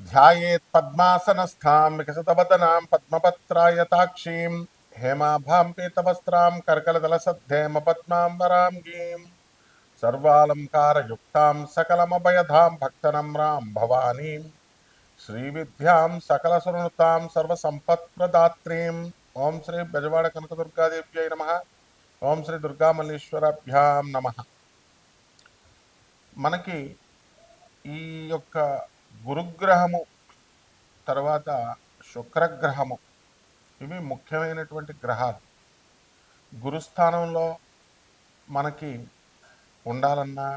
ధ్యాయేత్ పద్మాసనస్థాం వికసితవదనాం పద్మపత్రాయతాక్షీం హేమాభాం పీతవస్త్రాం కర్కలదలసద్ధేమ పద్మాం వరాంగీం సర్వాలంకారయుక్తాం సకలమభయధాం భక్తనమ్రాం భవానీం శ్రీవిద్యాం సకలసునృతాం సర్వసంపత్ప్రదాత్రీం ఓం శ్రీ బెజవాడ కనకదుర్గాదేవ్యై నమ ఓం శ్రీ దుర్గామల్లీశ్వరాభ్యాం నమ మనకి ఈ యొక్క గురుగ్రహము తర్వాత శుక్రగ్రహము. ఇవి ముఖ్యమైనటువంటి గ్రహాలు. గురుస్థానంలో మనకి ఉండాలన్నా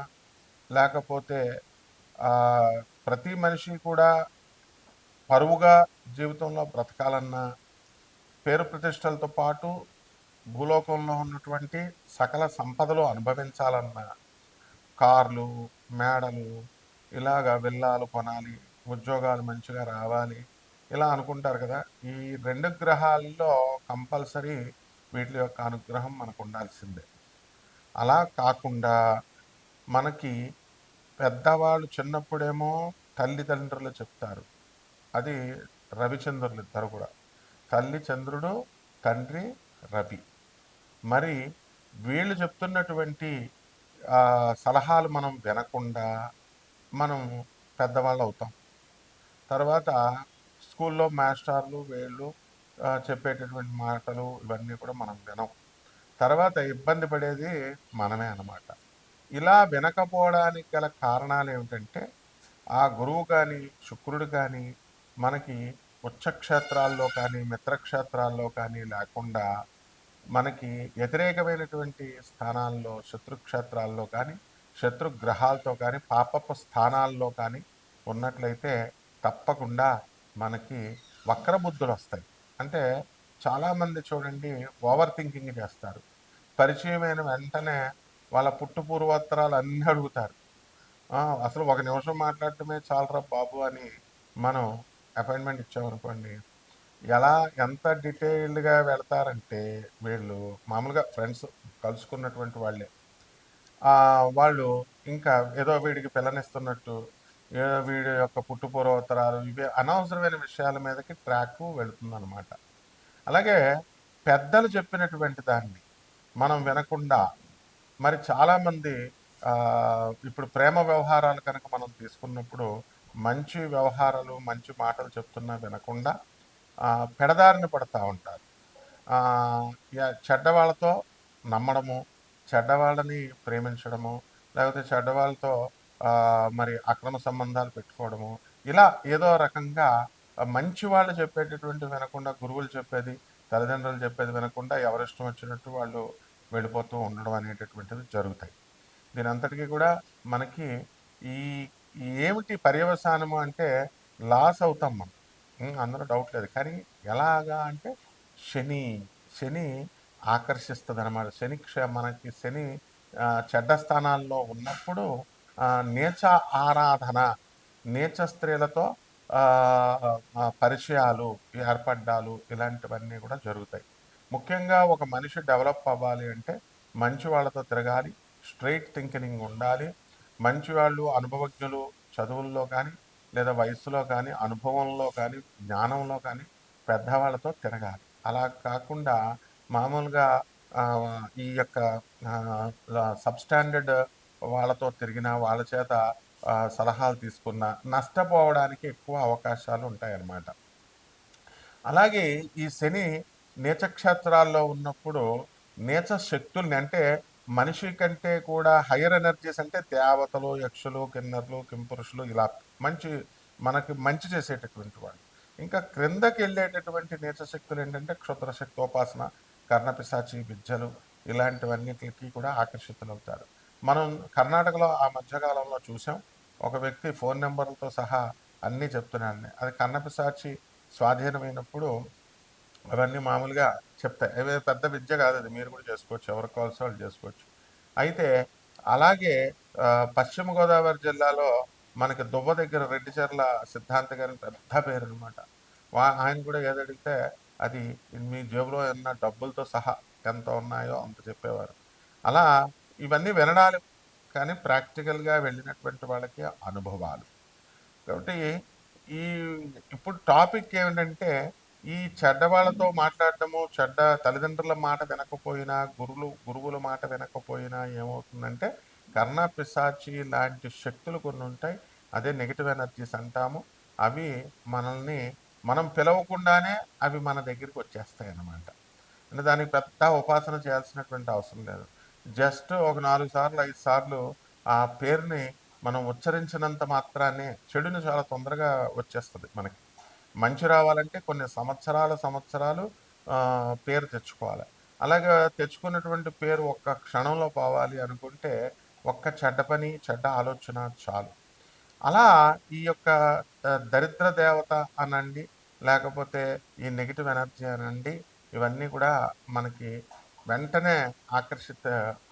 లేకపోతే ప్రతి మనిషి కూడా పరువుగా జీవితంలో బ్రతకాలన్నా పేరు ప్రతిష్టలతో పాటు భూలోకంలో ఉన్నటువంటి సకల సంపదలు అనుభవించాలన్నా కార్లు మేడలు ఇలాగా విల్లాలు కొనాలి ఉద్యోగాలు మంచిగా రావాలి ఇలా అనుకుంటారు కదా. ఈ రెండు గ్రహాల్లో కంపల్సరీ వీటి యొక్క అనుగ్రహం మనకు ఉండాల్సిందే. అలా కాకుండా మనకి పెద్దవాళ్ళు చిన్నప్పుడేమో తల్లిదండ్రులు చెప్తారు. అది రవిచంద్రులు ఇద్దరు కూడా. తల్లి చంద్రుడు తండ్రి రవి. మరి వీళ్ళు చెప్తున్నటువంటి సలహాలు మనం వినకుండా మనం పెద్దవాళ్ళు అవుతాం. తర్వాత స్కూల్లో మాస్టర్లు వీళ్ళు చెప్పేటటువంటి మాటలు ఇవన్నీ కూడా మనం వినం. తర్వాత ఇబ్బంది పడేది మనమే అన్నమాట. ఇలా వినకపోవడానికి గల కారణాలు ఏమిటంటే ఆ గురువు కానీ శుక్రుడు కానీ మనకి ఉచ్చక్షేత్రాల్లో కానీ మిత్రక్షేత్రాల్లో కానీ లేకుండా మనకి వ్యతిరేకమైనటువంటి స్థానాల్లో శత్రుక్షేత్రాల్లో కానీ శత్రు గ్రహాలతో కానీ పాపపు స్థానాల్లో కానీ ఉన్నట్లయితే తప్పకుండా మనకి వక్రబుద్ధులు వస్తాయి. అంటే చాలామంది చూడండి ఓవర్ థింకింగ్ చేస్తారు. పరిచయమైన వెంటనే వాళ్ళ పుట్టు పూర్వోత్తరాలు అన్నీ అడుగుతారు. అసలు ఒక నిమిషం మాట్లాడటమే చాలరా బాబు అని మనం అపాయింట్మెంట్ ఇచ్చామనుకోండి ఎలా ఎంత డీటెయిల్డ్గా వెళ్తారంటే వీళ్ళు మామూలుగా ఫ్రెండ్స్ కలుసుకున్నటువంటి వాళ్ళే. వాళ్ళు ఇంకా ఏదో వీడికి పిల్లనిస్తున్నట్టు ఏదో వీడి యొక్క పుట్టు పూర్వోత్తరాలు ఇవి అనవసరమైన విషయాల మీదకి ట్రాక్ వెళుతుందన్నమాట. అలాగే పెద్దలు చెప్పినటువంటి దాన్ని మనం వినకుండా మరి చాలామంది ఇప్పుడు ప్రేమ వ్యవహారాలు కనుక మనం తీసుకున్నప్పుడు మంచి వ్యవహారాలు మంచి మాటలు చెప్తున్నా వినకుండా పెడదారిని పడతా ఉంటారు. చెడ్డవాళ్ళతో నమ్మడము చెడ్డవాళ్ళని ప్రేమించడము లేకపోతే చెడ్డవాళ్ళతో మరి అక్రమ సంబంధాలు పెట్టుకోవడము ఇలా ఏదో రకంగా మంచి వాళ్ళు చెప్పేటటువంటి వినకుండా గురువులు చెప్పేది తల్లిదండ్రులు చెప్పేది వినకుండా ఎవరిష్టం వచ్చినట్టు వాళ్ళు వెళ్ళిపోతూ ఉండడం అనేటటువంటిది జరుగుతాయి. దీని అంతటికీ కూడా మనకి ఈ ఏమిటి పర్యవసానము అంటే లాస్ అవుతాం మనం. అందులో డౌట్ లేదు. కానీ ఎలాగా అంటే శని శని ఆకర్షిస్తుంది అనమాట శని మనకి శని చెడ్డ స్థానాల్లో ఉన్నప్పుడు నీచ ఆరాధన నీచ స్త్రీలతో పరిచయాలు ఏర్పడ్డాలు ఇలాంటివన్నీ కూడా జరుగుతాయి. ముఖ్యంగా ఒక మనిషి డెవలప్ అవ్వాలి అంటే మంచి వాళ్ళతో తిరగాలి స్ట్రైట్ థింకింగ్ ఉండాలి. మంచి వాళ్ళు అనుభవజ్ఞులు చదువుల్లో కానీ లేదా వయసులో కానీ అనుభవంలో కానీ జ్ఞానంలో కానీ పెద్దవాళ్ళతో తిరగాలి. అలా కాకుండా మామూలుగా ఈ యొక్క సబ్స్టాండర్డ్ వాళ్ళతో తిరిగిన వాళ్ళ చేత సలహాలు తీసుకున్న నష్టపోవడానికి ఎక్కువ అవకాశాలు ఉంటాయన్నమాట. అలాగే ఈ శని నీచక్షేత్రాల్లో ఉన్నప్పుడు నీచ శక్తుల్ని అంటే మనిషి కంటే కూడా హయ్యర్ ఎనర్జీస్ అంటే దేవతలు యక్షులు కిన్నర్లు కింపురుషులు ఇలా మంచి మనకి మంచి చేసేటటువంటి వాళ్ళు. ఇంకా క్రిందకి వెళ్ళేటటువంటి నీచ శక్తులు ఏంటంటే క్షుద్ర శక్తోపాసన కర్ణపిశాచి విద్యలు ఇలాంటివన్నిటికి కూడా ఆకర్షితులవుతారు. మనం కర్ణాటకలో ఆ మధ్యకాలంలో చూసాం. ఒక వ్యక్తి ఫోన్ నెంబర్లతో సహా అన్నీ చెప్తున్నాను అది కర్ణపిశాచి స్వాధీనమైనప్పుడు అవన్నీ మామూలుగా చెప్తాయి. అవి పెద్ద విద్య కాదు అది. మీరు కూడా చేసుకోవచ్చు. ఎవరికి కావాల్సిన వాళ్ళు చేసుకోవచ్చు. అయితే అలాగే పశ్చిమ గోదావరి జిల్లాలో మనకి దువ్వ దగ్గర రెడ్డిచర్ల సిద్ధాంత గారి పెద్ద పేరు అనమాట వా ఆయన కూడా ఏదడిగితే అది మీ జేబులో ఉన్న డబ్బులతో సహా ఎంత ఉన్నాయో అంత చెప్పేవారు. అలా ఇవన్నీ వినడాలు కానీ ప్రాక్టికల్గా వెళ్ళినటువంటి వాళ్ళకి అనుభవాలు. కాబట్టి ఈ ఇప్పుడు టాపిక్ ఏమిటంటే ఈ చెడ్డ వాళ్ళతో మాట్లాడటము చెడ్డ తల్లిదండ్రుల మాట వినకపోయినా గురువులు గురువుల మాట వినకపోయినా ఏమవుతుందంటే కర్ణ పిశాచి లాంటి శక్తులు కొన్ని ఉంటాయి. అదే నెగిటివ్ ఎనర్జీస్ అంటాము. అవి మనల్ని మనం పిలవకుండానే అవి మన దగ్గరికి వచ్చేస్తాయి అన్నమాట అంటే దానికి పెద్ద ఉపాసన చేయాల్సినటువంటి అవసరం లేదు. జస్ట్ ఒక నాలుగు సార్లు ఐదు సార్లు ఆ పేరుని మనం ఉచ్చరించినంత మాత్రాన్ని చెడుని చాలా తొందరగా వచ్చేస్తుంది మనకి. మంచి రావాలంటే కొన్ని సంవత్సరాల సంవత్సరాలు పేరు తెచ్చుకోవాలి. అలాగే తెచ్చుకున్నటువంటి పేరు ఒక్క క్షణంలో పోవాలి అనుకుంటే ఒక్క చెడ్డ పని చెడ్డ ఆలోచన చాలు. అలా ఈ యొక్క దరిద్ర దేవత అనండి లేకపోతే ఈ నెగిటివ్ ఎనర్జీ అనండి ఇవన్నీ కూడా మనకి వెంటనే ఆకర్షిత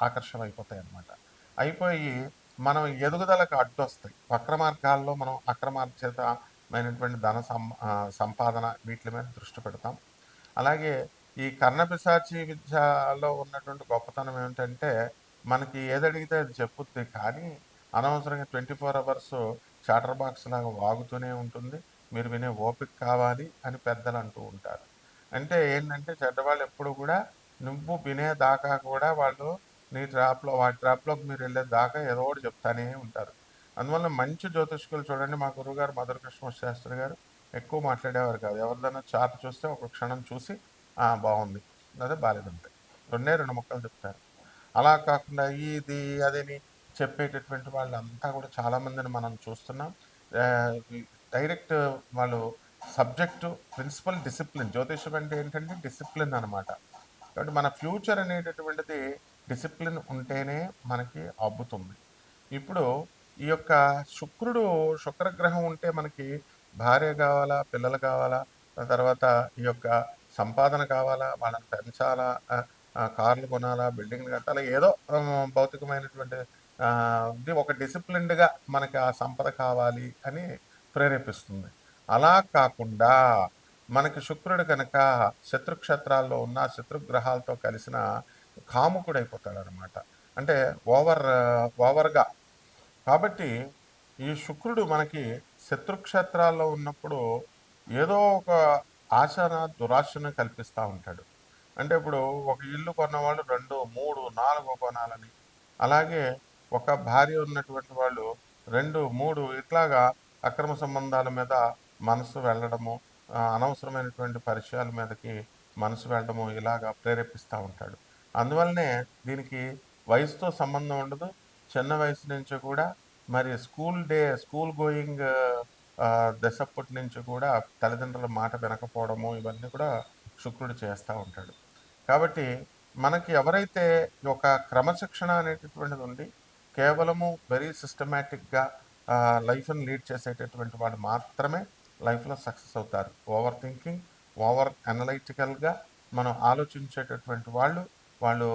ఆకర్షణ అయిపోతాయి అన్నమాట అయిపోయి మనం ఎదుగుదలకు అడ్డొస్తాయి. వక్ర మార్గాల్లో మనం అక్రమార్జితమైనటువంటి ధన సం సంపాదన వీటి మీద దృష్టి పెడతాం. అలాగే ఈ కర్ణపిశాచి విద్యలో ఉన్నటువంటి గొప్పతనం ఏమిటంటే మనకి ఏదడిగితే అది చెప్పుద్ది కానీ అనవసరంగా twenty four hours chatter box లాగా వాగుతూనే ఉంటుంది. మీరు వినే ఓపిక కావాలి అని పెద్దలు అంటూ ఉంటారు. అంటే ఏంటంటే చెడ్డవాళ్ళు ఎప్పుడు కూడా నువ్వు వినేదాకా కూడా వాళ్ళు నీ ట్రాప్లో వాటి ట్రాప్లోకి మీరు వెళ్ళే దాకా ఏదో ఒకటి చెప్తానే ఉంటారు. అందువల్ల మంచి జ్యోతిష్కులు చూడండి మా గురుగారు మధుర కృష్ణ శాస్త్రి గారు ఎక్కువ మాట్లాడేవారు కాదు. ఎవరిదైనా చార్ట్ చూస్తే ఒక క్షణం చూసి బాగుంది. అదే బాగాలేదంతే రెండే రెండు మొక్కలు చెప్తారు. అలా కాకుండా ఇది అదని చెప్పేటటువంటి వాళ్ళంతా కూడా చాలామందిని మనం చూస్తున్నాం. డైరెక్ట్ వాళ్ళు సబ్జెక్టు ప్రిన్సిపల్ డిసిప్లిన్ జ్యోతిషం అంటే ఏంటంటే డిసిప్లిన్ అనమాట కాబట్టి మన ఫ్యూచర్ అనేటటువంటిది డిసిప్లిన్ ఉంటేనే మనకి అబ్బుతుంది. ఇప్పుడు ఈ యొక్క శుక్రుడు శుక్రగ్రహం ఉంటే మనకి భార్య కావాలా పిల్లలు కావాలా తర్వాత ఈ యొక్క సంపాదన కావాలా వాళ్ళని పెంచాలా కార్లు కొనాలా బిల్డింగ్లు కట్టాలా ఏదో భౌతికమైనటువంటి ఒక డిసిప్లిన్డ్గా మనకి ఆ సంపద కావాలి అని ప్రేరేపిస్తుంది. అలా కాకుండా మనకి శుక్రుడు కనుక శత్రుక్షేత్రాల్లో ఉన్న శత్రుగ్రహాలతో కలిసిన కాముకుడు అయిపోతాడు అనమాట అంటే ఓవర్ ఓవర్గా. కాబట్టి ఈ శుక్రుడు మనకి శత్రుక్షేత్రాల్లో ఉన్నప్పుడు ఏదో ఒక ఆశన దురాశను కల్పిస్తూ ఉంటాడు. అంటే ఇప్పుడు ఒక ఇల్లు కొన్నవాళ్ళు రెండు మూడు నాలుగు కొనాలని. అలాగే ఒక భార్య ఉన్నటువంటి వాళ్ళు రెండు మూడు ఇట్లాగా అక్రమ సంబంధాల మీద మనసు వెళ్ళడము అనవసరమైనటువంటి పరిచయాల మీదకి మనసు వెళ్ళడము ఇలాగా ప్రేరేపిస్తూ ఉంటాడు. అందువల్లనే దీనికి వయసుతో సంబంధం ఉండదు. చిన్న వయసు నుంచి కూడా మరి స్కూల్ డే స్కూల్ గోయింగ్ దశప్పటి నుంచి కూడా తల్లిదండ్రుల మాట వినకపోవడము ఇవన్నీ కూడా శుక్రుడు చేస్తూ ఉంటాడు. కాబట్టి మనకి ఎవరైతే ఒక క్రమశిక్షణ అనేటటువంటిది ఉండి కేవలము వెరీ సిస్టమేటిక్గా లైఫ్ని లీడ్ చేసేటటువంటి వాళ్ళు మాత్రమే లైఫ్లో సక్సెస్ అవుతారు. ఓవర్ థింకింగ్ ఓవర్ అనలైటికల్గా మనం ఆలోచించేటటువంటి వాళ్ళు వాళ్ళు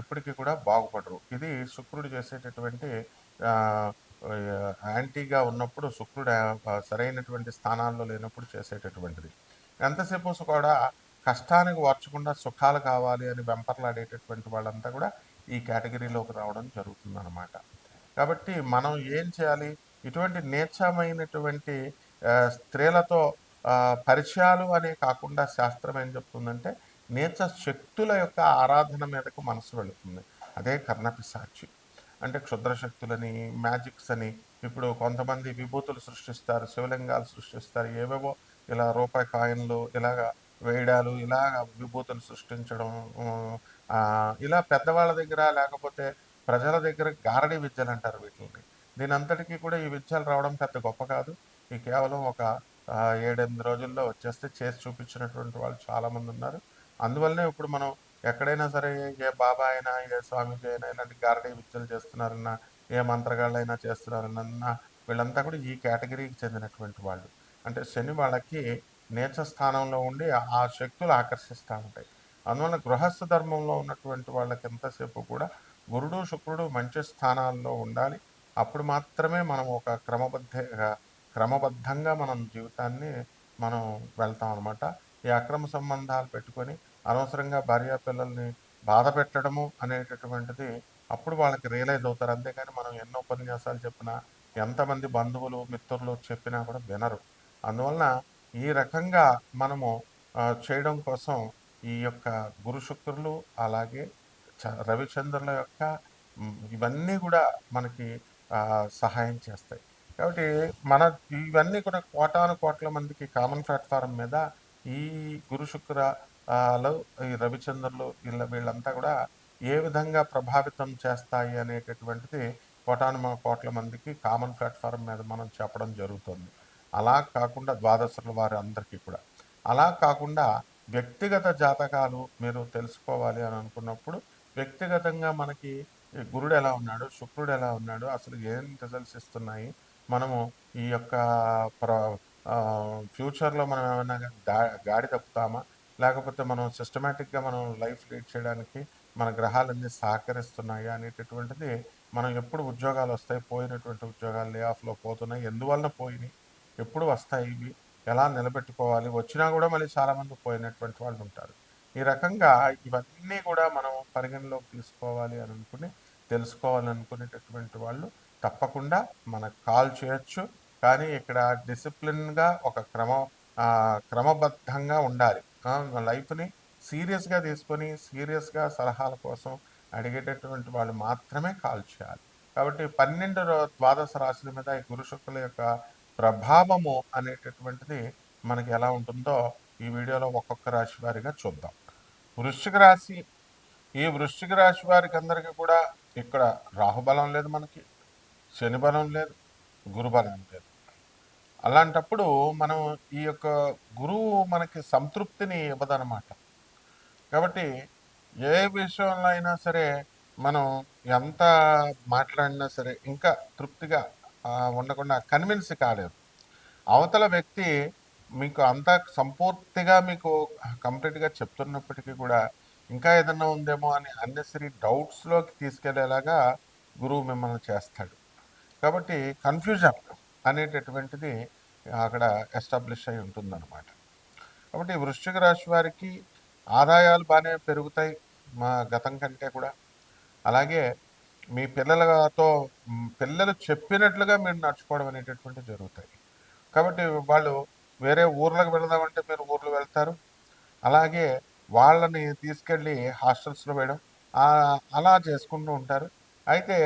ఎప్పటికీ కూడా బాగుపడరు. ఇది శుక్రుడు చేసేటటువంటి యాంటీగా ఉన్నప్పుడు శుక్రుడు సరైనటువంటి స్థానాల్లో లేనప్పుడు చేసేటటువంటిది. ఎంతసేపు కూడా కష్టానికి వార్చకుండా సుఖాలు కావాలి అని వెంపర్లాడేటటువంటి వాళ్ళంతా కూడా ఈ కేటగిరీలోకి రావడం జరుగుతుందనమాట కాబట్టి మనం ఏం చేయాలి? ఇటువంటి నీచమైనటువంటి స్త్రీలతో పరిచయాలు అనే కాకుండా శాస్త్రం ఏం చెప్తుందంటే నీచ శక్తుల యొక్క ఆరాధన మీదకు మనసు వెళుతుంది. అదే కర్ణపిశాచి అంటే క్షుద్ర శక్తులని మ్యాజిక్స్ అని ఇప్పుడు కొంతమంది విభూతులు సృష్టిస్తారు శివలింగాలు సృష్టిస్తారు ఏవేవో ఇలా రూపాయి కాయిన్లు ఇలాగా వేయడాలు ఇలాగ విభూతులు సృష్టించడం ఇలా పెద్దవాళ్ళ దగ్గర లేకపోతే ప్రజల దగ్గర గారడీ విద్యలు అంటారు వీటిని దీనంతటికీ కూడా ఈ విద్యలు రావడం పెద్ద గొప్ప కాదు. ఈ కేవలం ఒక ఏడెనిమిది రోజుల్లో వచ్చేస్తే చేసి చూపించినటువంటి వాళ్ళు చాలామంది ఉన్నారు. అందువల్లనే ఇప్పుడు మనం ఎక్కడైనా సరే ఏ బాబా అయినా ఏ స్వామిజీ అయినా ఇలాంటి గారడీ విద్యలు చేస్తున్నారన్నా ఏ మంత్రగాళ్ళైనా చేస్తున్నారన్నా వీళ్ళంతా కూడా ఈ కేటగిరీకి చెందినటువంటి వాళ్ళు. అంటే శని వాళ్ళకి నేచ స్థానంలో ఉండి ఆ శక్తులు ఆకర్షిస్తూ ఉంటాయి. అందువల్ల గృహస్థ ధర్మంలో ఉన్నటువంటి వాళ్ళకి ఎంతసేపు కూడా గురుడు శుక్రుడు మంచి స్థానాల్లో ఉండాలి. అప్పుడు మాత్రమే మనం ఒక క్రమబద్ధ క్రమబద్ధంగా మనం జీవితాన్ని మనం వెళ్తాం అనమాట ఈ అక్రమ సంబంధాలు పెట్టుకొని అనవసరంగా భార్య పిల్లల్ని బాధ పెట్టడము అనేటటువంటిది అప్పుడు వాళ్ళకి రియలైజ్ అవుతారు. అంతేకాని మనం ఎన్నో ఉపన్యాసాలు చెప్పినా ఎంతమంది బంధువులు మిత్రులు చెప్పినా కూడా వినరు. అందువలన ఈ రకంగా మనము చేయడం కోసం ఈ యొక్క గురు శుక్రులు అలాగే చ- రవిచంద్రుల యొక్క ఇవన్నీ కూడా మనకి సహాయం చేస్తాయి. కాబట్టి మన ఇవన్నీ కూడా కోటాను కోట్ల మందికి కామన్ ప్లాట్ఫారం మీద ఈ గురు శుక్రలు ఈ రవిచంద్రులు వీళ్ళ వీళ్ళంతా కూడా ఏ విధంగా ప్రభావితం చేస్తాయి అనేటటువంటిది కోటాను కోట్ల మందికి కామన్ ప్లాట్ఫారం మీద మనం చెప్పడం జరుగుతుంది. అలా కాకుండా ద్వాదశుల వారి అందరికీ కూడా. అలా కాకుండా వ్యక్తిగత జాతకాలు మీరు తెలుసుకోవాలి అని అనుకున్నప్పుడు వ్యక్తిగతంగా మనకి గురుడు ఎలా ఉన్నాడు? శుక్రుడు ఎలా ఉన్నాడు? అసలు ఏం రిజల్ట్స్ ఇస్తున్నాయి? మనము ఈ యొక్క ప్ర ఫ్యూచర్లో మనం ఏమైనా దా గాడి తప్పుతామా? లేకపోతే మనం సిస్టమేటిక్గా మనం లైఫ్ లీడ్ చేయడానికి మన గ్రహాలన్నీ సహకరిస్తున్నాయా అనేటటువంటిది మనం ఎప్పుడు ఉద్యోగాలు వస్తాయి పోయినటువంటి ఉద్యోగాలు లే ఆఫ్లో పోతున్నాయి ఎందువలన పోయినాయి ఎప్పుడు వస్తాయి ఇవి ఎలా నిలబెట్టుకోవాలి వచ్చినా కూడా మళ్ళీ చాలామంది పోయినటువంటి వాళ్ళు ఉంటారు. ఈ రకంగా ఇవన్నీ కూడా మనం పరిగణలోకి తీసుకోవాలి అని అనుకుని తెలుసుకోవాలనుకునేటటువంటి వాళ్ళు తప్పకుండా మనకు కాల్ చేయొచ్చు. కానీ ఇక్కడ డిసిప్లిన్గా ఒక క్రమ క్రమబద్ధంగా ఉండాలి. లైఫ్ని సీరియస్గా తీసుకొని సీరియస్గా సలహాల కోసం అడిగేటటువంటి వాళ్ళు మాత్రమే కాల్ చేయాలి. కాబట్టి పన్నెండు ద్వాదశ రాశుల మీద ఈ గురు శుక్రుల యొక్క ప్రభావము అనేటటువంటిది మనకి ఎలా ఉంటుందో ఈ వీడియోలో ఒక్కొక్క రాశి వారిగా చూద్దాం. వృశ్చిక రాశి ఈ వృశ్చిక రాశి వారికి అందరికీ కూడా ఇక్కడ రాహుబలం లేదు మనకి శని బలం లేదు గురుబలం లేదు. అలాంటప్పుడు మనం ఈ యొక్క గురువు మనకి సంతృప్తిని ఇవ్వదనమాట కాబట్టి ఏ విషయంలో అయినా సరే మనం ఎంత మాట్లాడినా సరే ఇంకా తృప్తిగా ఉండకుండా కన్విన్స్ కాలేదు అవతల వ్యక్తి మీకు అంతా సంపూర్తిగా మీకు కంప్లీట్గా చెప్తున్నప్పటికీ కూడా ఇంకా ఏదన్నా ఉందేమో అని అన్నెసరీ డౌట్స్లోకి తీసుకెళ్ళేలాగా గురువు మిమ్మల్ని చేస్తాడు. కాబట్టి కన్ఫ్యూజన్ అనేటటువంటిది అక్కడ ఎస్టాబ్లిష్ అయి ఉంటుందన్నమాట. కాబట్టి వృశ్చిక రాశి వారికి ఆదాయాలు బాగానే పెరుగుతాయి మా గతం కంటే కూడా. అలాగే మీ పిల్లలతో పిల్లలు చెప్పినట్లుగా మీరు నడుచుకోవడం అనేటటువంటి జరుగుతాయి. కాబట్టి వాళ్ళు వేరే ఊర్లకు వెళదామంటే మీరు ఊర్లు వెళ్తారు. అలాగే వాళ్ళని తీసుకెళ్ళి హాస్టల్స్లో వేయడం అలా చేసుకుంటూ ఉంటారు. అయితే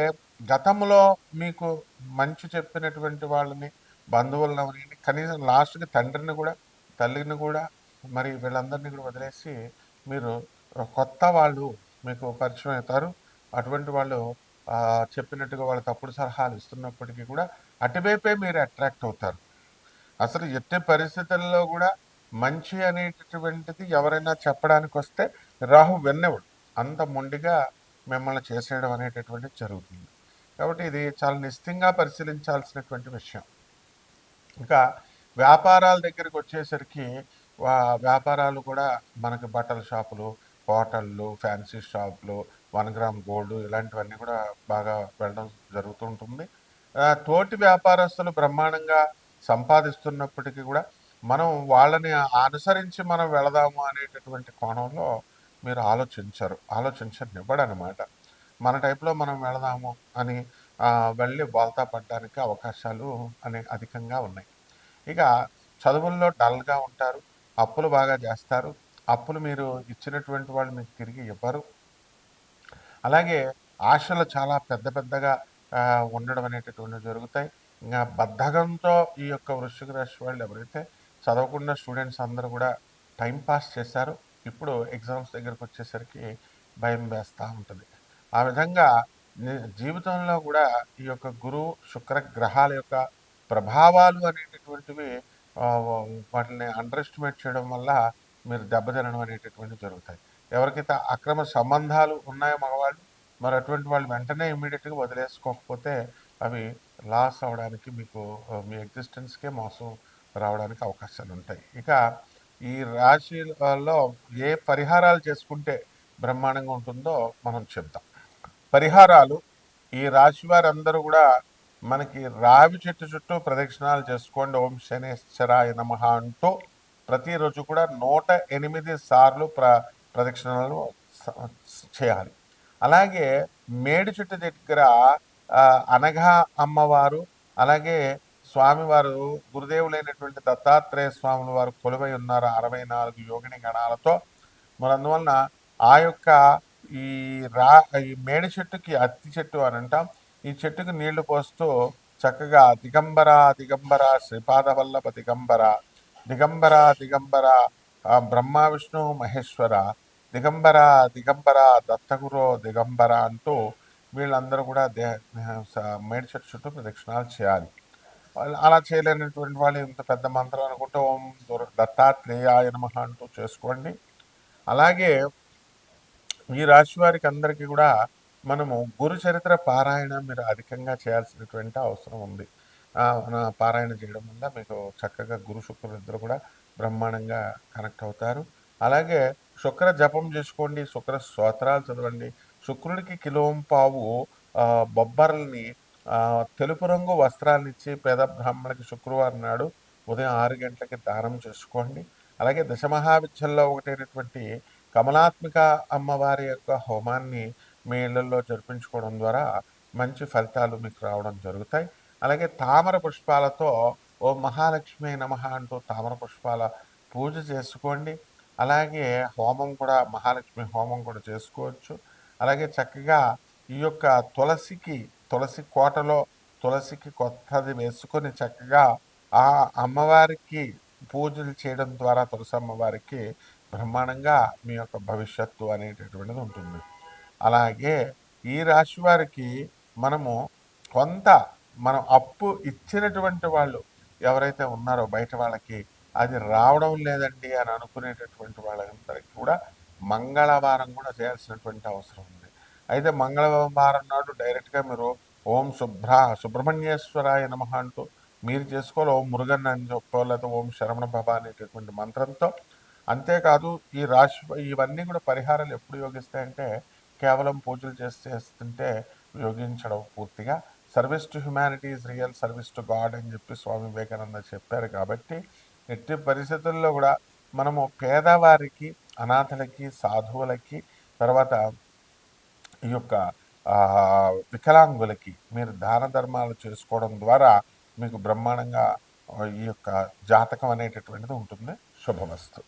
గతంలో మీకు మంచి చెప్పినటువంటి వాళ్ళని బంధువులను ఎవరిని, కనీసం లాస్ట్కి తండ్రిని కూడా తల్లిని కూడా మరి వీళ్ళందరినీ కూడా వదిలేసి మీరు కొత్త వాళ్ళు మీకు పరిచయం అవుతారు. అటువంటి వాళ్ళు చెప్పినట్టుగా వాళ్ళు తప్పుడు సలహాలు ఇస్తున్నప్పటికీ కూడా అటువైపే మీరు అట్రాక్ట్ అవుతారు. అసలు ఎట్టి పరిస్థితుల్లో కూడా మంచి అనేటటువంటిది ఎవరైనా చెప్పడానికి వస్తే రాహు వెన్నెవడు. అంత మొండిగా మిమ్మల్ని చేసేయడం అనేటటువంటిది జరుగుతుంది. కాబట్టి ఇది చాలా నిశ్చితంగా పరిశీలించాల్సినటువంటి విషయం. ఇంకా వ్యాపారాల దగ్గరికి వచ్చేసరికి వ్యాపారాలు కూడా మనకి బట్టల షాపులు హోటళ్ళు ఫ్యాన్సీ షాపులు వన్ గ్రామ్ గోల్డ్ ఇలాంటివన్నీ కూడా బాగా వెళ్ళడం జరుగుతూ ఉంటుంది. తోటి వ్యాపారస్తులు బ్రహ్మాండంగా సంపాదిస్తున్నప్పటికీ కూడా మనం వాళ్ళని అనుసరించి మనం వెళదాము అనేటటువంటి కోణంలో మీరు ఆలోచించరు ఆలోచించనివ్వడు అనమాట మన టైప్లో మనం వెళదాము అని వెళ్ళి బోల్తా పడడానికి అవకాశాలు అనే అధికంగా ఉన్నాయి. ఇక చదువుల్లో డల్గా ఉంటారు అప్పులు బాగా చేస్తారు అప్పులు మీరు ఇచ్చినటువంటి వాళ్ళు మీకు తిరిగి ఇవ్వరు. అలాగే ఆశలు చాలా పెద్ద పెద్దగా ఉండడం అనేటటువంటివి జరుగుతాయి. ఇంకా బద్ధకంతో ఈ యొక్క వృశ్చిక రాశి వాళ్ళు ఎవరైతే చదవకుండా స్టూడెంట్స్ అందరూ కూడా టైం పాస్ చేశారు ఇప్పుడు ఎగ్జామ్స్ దగ్గరకు వచ్చేసరికి భయం వేస్తూ ఉంటుంది. ఆ విధంగా జీవితంలో కూడా ఈ యొక్క గురు శుక్ర గ్రహాల యొక్క ప్రభావాలు అనేటటువంటివి వాటిని అండర్ ఎస్టిమేట్ చేయడం వల్ల మీరు దెబ్బతినడం అనేటటువంటివి జరుగుతాయి. ఎవరికైతే అక్రమ సంబంధాలు ఉన్నాయో మగవాళ్ళు మరి అటువంటి వాళ్ళు వెంటనే ఇమ్మీడియట్గా వదిలేసుకోకపోతే అవి లాస్ అవడానికి మీకు మీ ఎగ్జిస్టెన్స్కే మోసం రావడానికి అవకాశాలు ఉంటాయి ఇక ఈ రాశిలో ఏ పరిహారాలు చేసుకుంటే బ్రహ్మాండంగా ఉంటుందో మనం చెప్దాం. పరిహారాలు ఈ రాశి వారందరూ కూడా మనకి రావి చెట్టు చుట్టూ ప్రదక్షిణాలు చేసుకోండి. ఓం శనేశ్వరాయ నమ అంటూ ప్రతిరోజు కూడా నూట ఎనిమిది సార్లు ప్ర ప్రదక్షిణలు చేయాలి. అలాగే మేడి చెట్టు దగ్గర అనఘా అమ్మవారు అలాగే స్వామివారు గురుదేవులైనటువంటి దత్తాత్రేయ స్వాముల వారు కొలువై ఉన్నారు అరవై నాలుగు యోగిని గణాలతో. మరి అందువలన ఆ యొక్క ఈ రా ఈ మేడి చెట్టుకి అత్తి చెట్టు అని అంటాం. ఈ చెట్టుకు నీళ్ళు పోస్తూ చక్కగా దిగంబర దిగంబర శ్రీపాద వల్లభ దిగంబర దిగంబర దిగంబర బ్రహ్మ విష్ణు మహేశ్వర దిగంబర దిగంబర దత్తగురు దిగంబర అంటూ వీళ్ళందరూ కూడా దేహ స- చెట్టు చుట్టూ ప్రదక్షిణాలు చేయాలి. వాళ్ళు అలా చేయలేనటువంటి వాళ్ళు ఇంత పెద్ద మంత్రం అనుకుంటే ఓం దుర్- దత్తాత్రేయాయ నమః అంటూ చేసుకోండి. అలాగే ఈ రాశి వారికి అందరికీ కూడా మనము గురు చరిత్ర పారాయణ మీరు అధికంగా చేయాల్సినటువంటి అవసరం ఉంది. పారాయణ చేయడం వల్ల మీకు చక్కగా గురు శుక్రులు ఇద్దరు కూడా బ్రహ్మాండంగా కనెక్ట్ అవుతారు. అలాగే శుక్ర జపం చేసుకోండి శుక్ర స్తోత్రాలు చదవండి శుక్రుడికి కిలోం పావు బొబ్బర్లని తెలుపు రంగు వస్త్రాలు ఇచ్చి పేద బ్రాహ్మణకి శుక్రవారం నాడు ఉదయం ఆరు గంటలకి దానం చేసుకోండి. అలాగే దశమహావిద్యల్లో ఒకటైనటువంటి కమలాత్మిక అమ్మవారి యొక్క హోమాన్ని మీ ఇళ్ళలో జరిపించుకోవడం ద్వారా మంచి ఫలితాలు మీకు రావడం జరుగుతాయి. అలాగే తామర పుష్పాలతో ఓ మహాలక్ష్మి నమః అంటూ తామర పుష్పాల పూజ చేసుకోండి. అలాగే హోమం కూడా మహాలక్ష్మి హోమం కూడా చేసుకోవచ్చు. అలాగే చక్కగా ఈ యొక్క తులసికి తులసి కోటలో తులసికి కొత్తది వేసుకొని చక్కగా ఆ అమ్మవారికి పూజలు చేయడం ద్వారా తులసి అమ్మవారికి బ్రహ్మాండంగా మీ యొక్క భవిష్యత్తు అనేటటువంటిది ఉంటుంది. అలాగే ఈ రాశి వారికి మనము కొంత మనం అప్పు ఇచ్చినటువంటి వాళ్ళు ఎవరైతే ఉన్నారో బయట వాళ్ళకి అది రావడం లేదండి అని అనుకునేటటువంటి వాళ్ళందరికీ కూడా మంగళవారం కూడా చేయాల్సినటువంటి అవసరం ఉంది. అయితే మంగళవారం నాడు డైరెక్ట్గా మీరు ఓం శుభ్ర సుబ్రహ్మణ్యేశ్వరాయ నమ అంటూ మీరు చేసుకోవాలి. ఓం మురుగన్ అని చెప్పో లేదా ఓం శరవణ భవ అనేటటువంటి మంత్రంతో. అంతేకాదు ఈ రాశి ఇవన్నీ కూడా పరిహారాలు ఎప్పుడు యోగిస్తాయంటే కేవలం పూజలు చేస్తుంటే యోగించడం పూర్తిగా. Service to humanity is real service to God అని చెప్పి స్వామి వివేకానంద చెప్పారు కాబట్టి ఎట్టి పరిస్థితుల్లో కూడా మనము పేదవారికి అనాథలకి సాధువులకి తర్వాత ఈ యొక్క వికలాంగులకి మీరు దాన ధర్మాలు చేసుకోవడం ద్వారా మీకు బ్రహ్మాండంగా ఈ యొక్క జాతకం అనేటటువంటిది ఉంటుంది. శుభవస్తు